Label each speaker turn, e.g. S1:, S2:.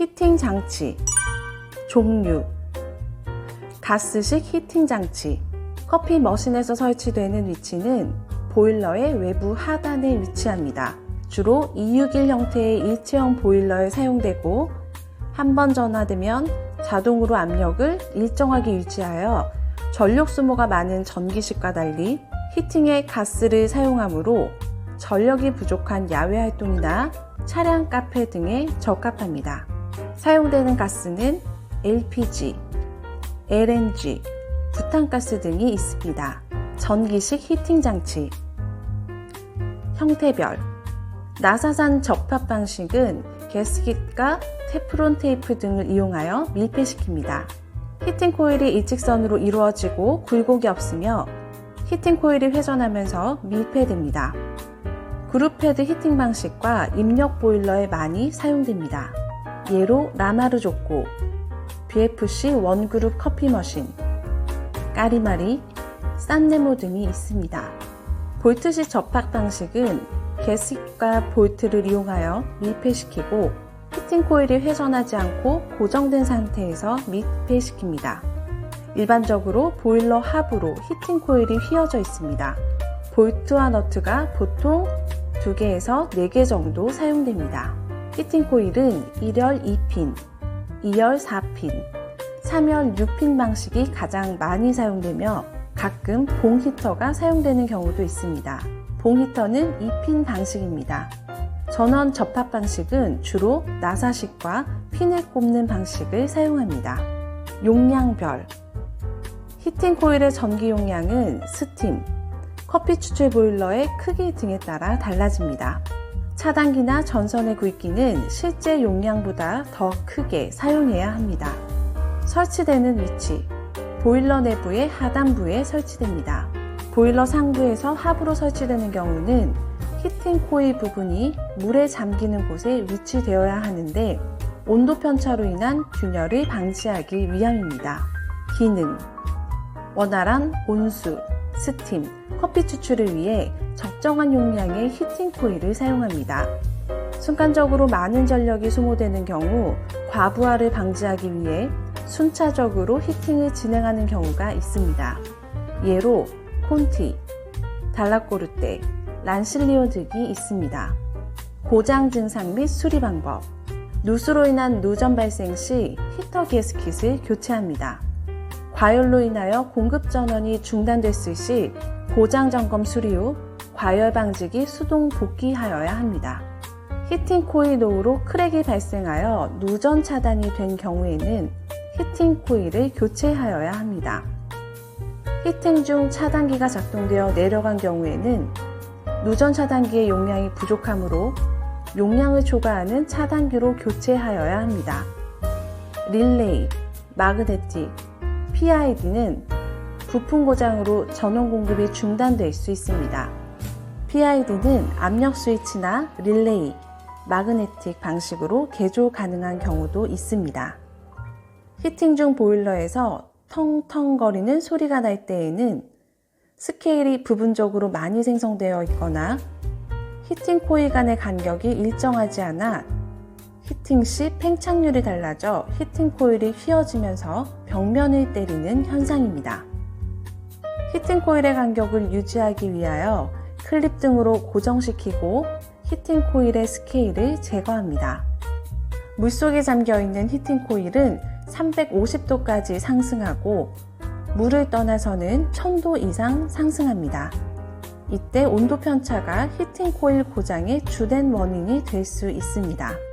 S1: 히팅 장치 종류 가스식 히팅 장치 커피 머신에서 설치되는 위치는 보일러의 외부 하단에 위치합니다. 주로 261 형태의 일체형 보일러에 사용되고 한 번 전화되면 자동으로 압력을 일정하게 유지하여 전력 소모가 많은 전기식과 달리 히팅에 가스를 사용하므로 전력이 부족한 야외 활동이나 차량 카페 등에 적합합니다. 사용되는 가스는 LPG, LNG, 부탄가스 등이 있습니다. 전기식 히팅 장치 형태별 나사산 접합 방식은 게스킷과 테프론 테이프 등을 이용하여 밀폐시킵니다. 히팅 코일이 일직선으로 이루어지고 굴곡이 없으며 히팅 코일이 회전하면서 밀폐됩니다. 그룹 패드 히팅 방식과 입력 보일러에 많이 사용됩니다. 예로 라마르조코, BFC 원그룹 커피 머신, 까리마리, 산네모 등이 있습니다. 볼트식 접합 방식은 게스kit과 볼트를 이용하여 밀폐시키고 히팅 코일이 회전하지 않고 고정된 상태에서 밀폐시킵니다. 일반적으로 보일러 하부로 히팅 코일이 휘어져 있습니다. 볼트와 너트가 보통 2개에서 4개 정도 사용됩니다. 히팅 코일은 1열 2핀, 2열 4핀, 3열 6핀 방식이 가장 많이 사용되며 가끔 봉 히터가 사용되는 경우도 있습니다. 봉 히터는 2핀 방식입니다. 전원 접합 방식은 주로 나사식과 핀을 꼽는 방식을 사용합니다. 용량별 히팅 코일의 전기 용량은 스팀, 커피 추출 보일러의 크기 등에 따라 달라집니다. 차단기나 전선의 굵기는 실제 용량보다 더 크게 사용해야 합니다. 설치되는 위치 보일러 내부의 하단부에 설치됩니다. 보일러 상부에서 하부로 설치되는 경우는 히팅 코일 부분이 물에 잠기는 곳에 위치되어야 하는데 온도 편차로 인한 균열을 방지하기 위함입니다. 기능 원활한 온수, 스팀, 커피 추출을 위해 적정한 용량의 히팅 코일을 사용합니다. 순간적으로 많은 전력이 소모되는 경우 과부하를 방지하기 위해 순차적으로 히팅을 진행하는 경우가 있습니다. 예로 콘티, 달라꼬르테, 란실리오 등이 있습니다. 고장 증상 및 수리 방법 누수로 인한 누전 발생 시 히터 게스킷을 교체합니다. 과열로 인하여 공급 전원이 중단됐을 시 고장 점검 수리 후 과열 방지기 수동 복귀하여야 합니다. 히팅 코일 노후로 크랙이 발생하여 누전 차단이 된 경우에는 히팅 코일을 교체하여야 합니다. 히팅 중 차단기가 작동되어 내려간 경우에는 누전 차단기의 용량이 부족하므로 용량을 초과하는 차단기로 교체하여야 합니다. 릴레이, 마그네틱, PID는 부품 고장으로 전원 공급이 중단될 수 있습니다. PID는 압력 스위치나 릴레이, 마그네틱 방식으로 개조 가능한 경우도 있습니다. 히팅 중 보일러에서 텅텅거리는 소리가 날 때에는 스케일이 부분적으로 많이 생성되어 있거나 히팅 코일 간의 간격이 일정하지 않아 히팅 시 팽창률이 달라져 히팅 코일이 휘어지면서 벽면을 때리는 현상입니다. 히팅 코일의 간격을 유지하기 위하여 클립 등으로 고정시키고 히팅 코일의 스케일을 제거합니다. 물속에 잠겨 있는 히팅 코일은 350도까지 상승하고 물을 떠나서는 1000도 이상 상승합니다. 이때 온도 편차가 히팅 코일 고장의 주된 원인이 될 수 있습니다.